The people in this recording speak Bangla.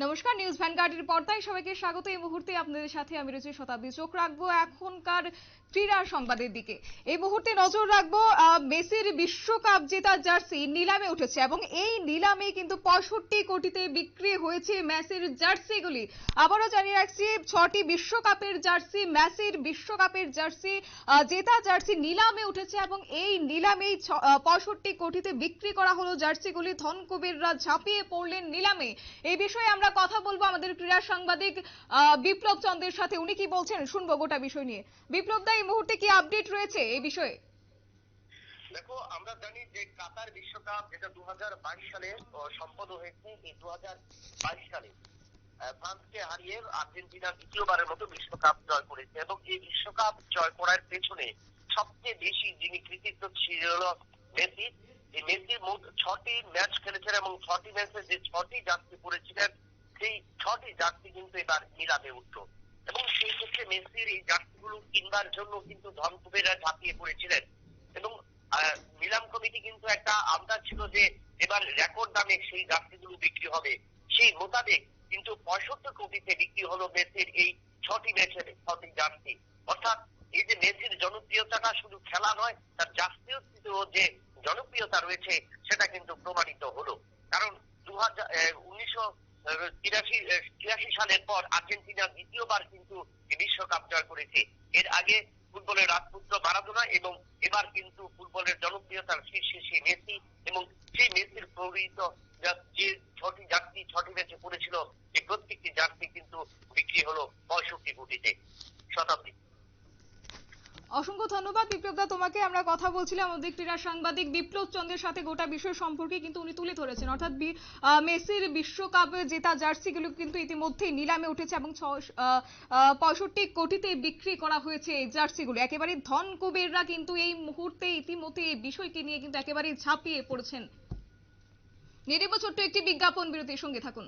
নমস্কার, নিউজ ভ্যানগার্ডের পর্দায় সবাইকে স্বাগত। এই মুহূর্তে আপনাদের সাথে আমি রয়েছে শতাব্দী। চোখ রাখব এখনকার ক্রীড়া সংবাদের দিকে। এই মুহূর্তে নজর রাখব মেসির বিশ্বকাপ জেতা জার্সি নিলামে উঠেছে এবং এই নিলামে কিন্তু পঁয়ষট্টি কোটিতে বিক্রি হয়েছে মেসির জার্সিগুলি। আবারও জানিয়ে রাখছি, ছটি বিশ্বকাপের জার্সি, মেসির বিশ্বকাপের জার্সি জেতা জার্সি নিলামে উঠেছে এবং এই নিলামেই পঁয়ষট্টি কোটিতে বিক্রি করা হলো জার্সিগুলি। ধনকুবেররা ঝাঁপিয়ে পড়লেন নিলামে। এই বিষয়ে আমরা কথা বলব আমাদের ক্রীড়া সাংবাদিক বিপ্লব চন্দ্রের সাথে। উনি কি বলছেন? শুনব গোটা বিষয় নিয়ে। বিপ্লব দা এই মুহূর্তে কি আপডেট রয়েছে এই বিষয়ে? দেখো আমরা জানি যে কাতার বিশ্বকাপ যেটা দু সালে ও, সম্পন্ন হয়েছে এই দু সালে ফ্রান্সকে হারিয়ে আর্জেন্টিনা দ্বিতীয়বারের মতো বিশ্বকাপ জয় করেছে। এবং এই বিশ্বকাপ জয় করার পেছনে সবচেয়ে বেশি যিনি কৃতিত্ব ছিল মেসি। মেসি মোট ছটি ম্যাচ খেলেছেন এবং ছটি ম্যাচে যে ছটি জার্সি পরেছিলেন সেই ছটি জার্সি কিন্তু এবার নিলামে উঠল। এবং সেই ক্ষেত্রে মেসির এই জার্সিগুলো কিনবার জন্য কিন্তু ধনকুবেরা ঝাঁপিয়ে পড়েছিলেন। এবং নিলাম কমিটি কিন্তু একটা আন্দাজ ছিল যে এবার রেকর্ড দামে সেই জার্সিগুলো বিক্রি হবে। সেই মোতাবেক কিন্তু পঁয়ষট্টি কোটিতে বিক্রি হলো মেসির এই ছটি ম্যাচের ছটি জার্সি অর্থাৎ এই যে মেসির জনপ্রিয়তাটা শুধু খেলা নয়, তার জাতীয় যে জনপ্রিয়তা রয়েছে, সেটা কিন্তু প্রমাণিত হলো। কারণ দু হাজার উনিশশো তিরাশি তিরাশি সালের পর আর্জেন্টিনা দ্বিতীয়বার কিন্তু বিশ্বকাপ জয় করেছে। এর আগে ফুটবলের রাজপুত্র মারাদোনা এবং এবার কিন্তু ফুটবলের জনপ্রিয়তার শীর্ষে সেই মেসি এবং সেই মেসির প্রবৃত যে ছটি জার্সি, ছটি ম্যাচে পড়েছিল এই প্রত্যেকটি জার্সি কিন্তু বিক্রি হলো পঁয়ষট্টি কোটিতে শতাব্দী অসংখ্য ধন্যবাদ বিপ্লব দা তোমাকে আমরা কথা বলছিলাম আমাদের ক্রীড়া সাংবাদিক বিপ্লব চন্দ্রের সাথে গোটা বিষয় সম্পর্কে, কিন্তু উনি তুলে ধরেছেন। অর্থাৎ মেসির বিশ্বকাপ জেতা জার্সিগুলো কিন্তু ইতিমধ্যেই নিলামে উঠেছে এবং পঁয়ষট্টি কোটিতে বিক্রি করা হয়েছে এই জার্সিগুলো। একেবারে ধন কুবেররা কিন্তু এই মুহূর্তে ইতিমধ্যে এই বিষয়কে নিয়ে কিন্তু একেবারে ঝাঁপিয়ে পড়েছেন। নিরিব ছোট্ট একটি বিজ্ঞাপন, বিরতির সঙ্গে থাকুন।